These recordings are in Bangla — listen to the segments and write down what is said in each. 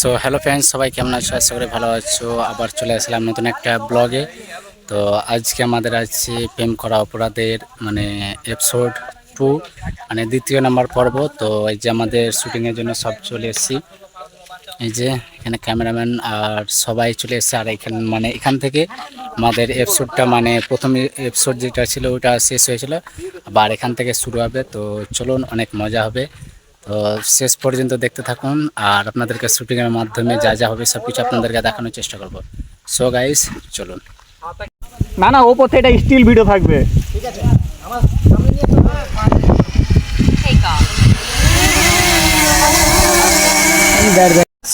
সো হ্যালো ফ্রেন্ডস সবাই কেমন আছো? আশা করি ভালো আছো। আবার চলে আসলাম নতুন একটা ব্লগে তো, আজকে আমাদের আছে প্রেম করা অপরাধের মানে এপিসোড টু মানে দ্বিতীয় নাম্বার পর্ব। তো, এই যে আমাদের শুটিংয়ের জন্য সব চলে এসেছি। এই যে, এখানে ক্যামেরাম্যান আর সবাই চলে এসেছে। আর এখানে মানে এখান থেকে আমাদের এপিসোডটা মানে প্রথম এপিসোড যেটা ছিল, ওটা শেষ হয়েছিল। আবার এখান থেকে শুরু হবে। তো, চলুন, অনেক মজা হবে। তো শেষ পর্যন্ত দেখতে থাকুন আর আপনাদেরকে শুটিংয়ের মাধ্যমে যা যা হবে সব কিছু আপনাদেরকে দেখানোর চেষ্টা করব। সো গাইস চলুন। না না ওপর থেকে এটা স্টিল ভিডিও থাকবে। take off.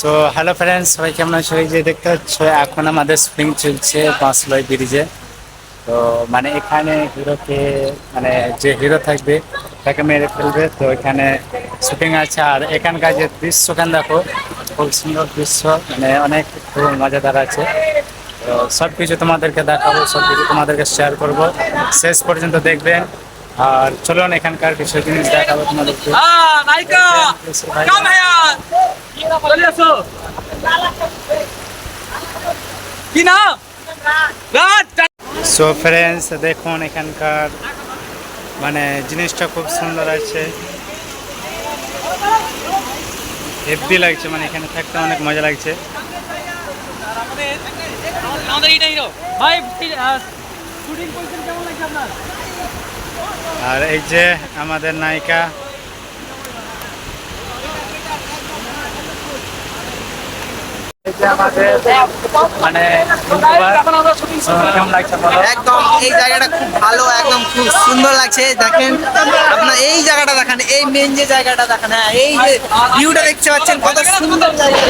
So hello friends সবাই কেমন আছো? এই যে দেখতে পাচ্ছ এখন আমাদের শুটিং চলছে বাঁশলয় ব্রিজে। তো মানে এখানে হিরোকে মানে যে হিরো থাকবে তাকে মেরে ফেলবে। তো এখানে শুটিং আছে আর এখানকার যে দৃশ্যখান দেখো খুব সুন্দর দৃশ্য মানে অনেক খুব মজাদার আছে। তো সব কিছু তোমাদেরকে দেখাবো সব কিছু তোমাদেরকে শেয়ার করব। শেষ পর্যন্ত দেখবেন। আর চলুন এখানকার কিছু জিনিস দেখাবো তোমাদেরকে। কি নাম? সো ফ্রেন্ডস দেখুন এখানকার মানে জিনিসটা খুব সুন্দর আছে। হেভি লাগছে মানে এখানে থাকতে অনেক মজা লাগছে। আর এই যে আমাদের নায়িকা এই যে আমাদের মানে কেমন লাগছে বলো একদম, এই জায়গাটা খুব ভালো, একদম খুব সুন্দর লাগছে। দেখেন, আপনার এই জায়গাটা দেখেন, এই মেন যে জায়গাটা দেখেন হ্যাঁ এই যে ভিউটা দেখতে পাচ্ছেন, কত সুন্দর জায়গা।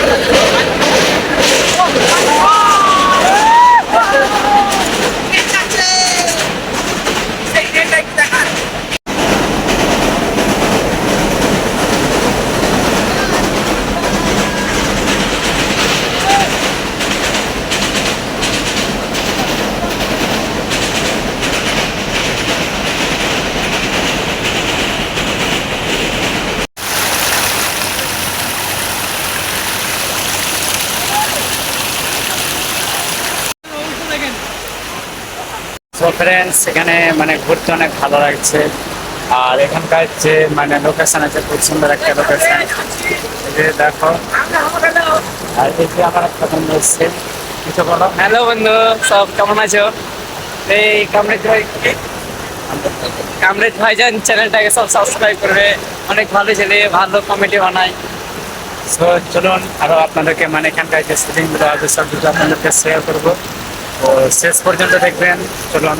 সো ফ্রেন্ডস এখানে মানে ঘুরতে অনেক ভালো লাগছে। আর এখানকার যে মানে লোকেশন আছে খুব সুন্দর একটা লোকেশন যে দেখো। আর এই যে আমার একটা বন্ধু এসছে। কিছু বলো? হ্যালো বন্ধু। সব কেমন আছো? এই কামরেজ ভাই কামরেজ ভাই ভাইজান চ্যানেলটাকে সব সাবস্ক্রাইব করবে। অনেক ভালো ছেলে ভালো কমেডি বানায়। সো চলুন আরও আপনাদেরকে মানে এখানকার যে শুটিংগুলো আছে সব কিছু আপনাদেরকে শেয়ার করব। শেষ পর্যন্ত দেখবেন চলুন।